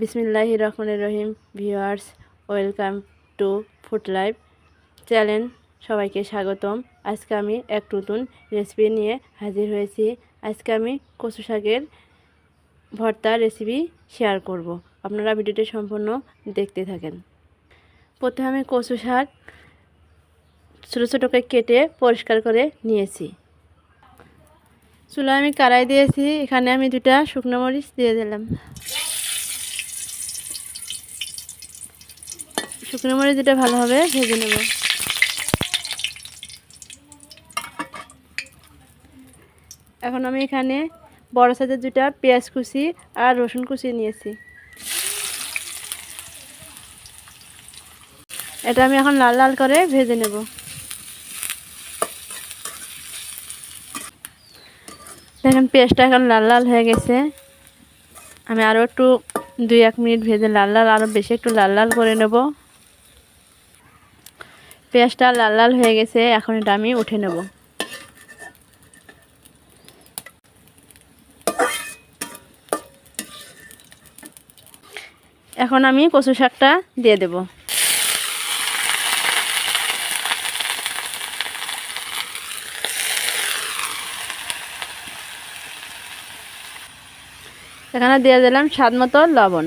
বিসমিল্লাহ রহমান রহিম, viewers, welcome to food life channel, সবাইকে স্বাগতম। আজকে আমি এক নতুন রেসিপি নিয়ে হাজির হয়েছি। আজকে আমি কচু শাকের ভর্তা রেসিপি শেয়ার করব। আপনারা ভিডিওটি সম্পূর্ণ দেখতে থাকেন। প্রথমে আমি কচু শাক ছোটো ছোটোকে কেটে পরিষ্কার করে নিয়েছি। চুলা আমি কারাই দিয়েছি। এখানে আমি দুটা শুকনো মরিচ দিয়ে দিলাম। শুকনো মরিচ যেটা ভালোভাবে ভেজে নেব। এখন আমি এখানে বড় সাইজের দুটা পেঁয়াজ কুচি আর রসুন কুচি নিয়েছি। এটা আমি এখন লাল লাল করে ভেজে নেব। দেখেন পেঁয়াজটা এখন লাল লাল হয়ে গেছে। আমি আরও একটু দুই এক মিনিট ভেজে লাল লাল আরও বেশি একটু লাল লাল করে নেব। পেঁয়াজটা লাল লাল হয়ে গেছে, এখন এটা আমি উঠে নেব। এখন আমি কচু শাকটা দিয়ে দেব। এখানে দিয়ে দিলাম স্বাদ মতো লবণ।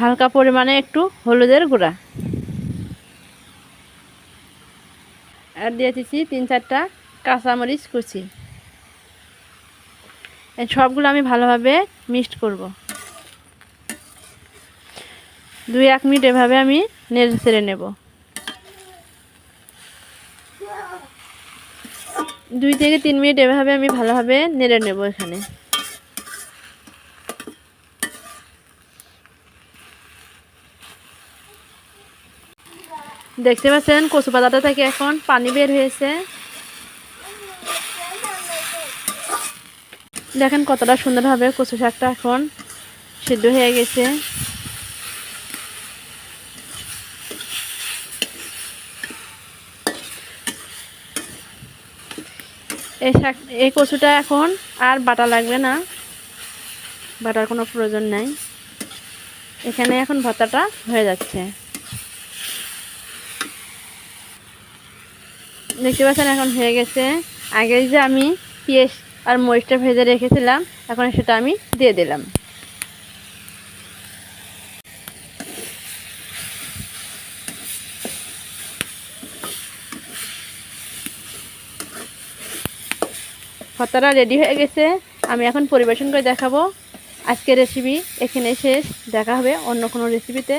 হালকা পরিমাণে একটু হলুদের গুঁড়া। আর দিয়ে দিচ্ছি তিন চারটা কাঁচামরিচ কুচি। সবগুলো আমি ভালোভাবে মিক্সড করব। দুই এক মিনিট এভাবে আমি নেড়ে ছেড়ে নেব। দুই থেকে তিন মিনিট এভাবে আমি ভালোভাবে নেড়ে নেব এখানে। দেখতে পাচ্ছেন, কচু পাতাটা থেকে এখন পানি বের হয়েছে। দেখেন কতটা সুন্দরভাবে কচু শাকটা এখন সিদ্ধ হয়ে গেছে। এই শাক, এই কচুটা এখন আর বাটা লাগবে না। বাটার কোনো প্রয়োজন নাই। এখানে এখন ভর্তাটা হয়ে যাচ্ছে। দেখতে পাচ্ছেন, এখন হয়ে গেছে। আগে যে আমি পেঁয়াজ আর মরিচটা ভেজে রেখেছিলাম, এখন সেটা আমি দিয়ে দিলাম। ভর্তাটা রেডি হয়ে গেছে। আমি এখন পরিবেশন করে দেখাবো। আজকের রেসিপি এখানে শেষ। দেখা হবে অন্য কোনো রেসিপিতে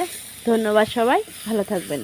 ধন্যবাদ সবাই। ভালো থাকবেন।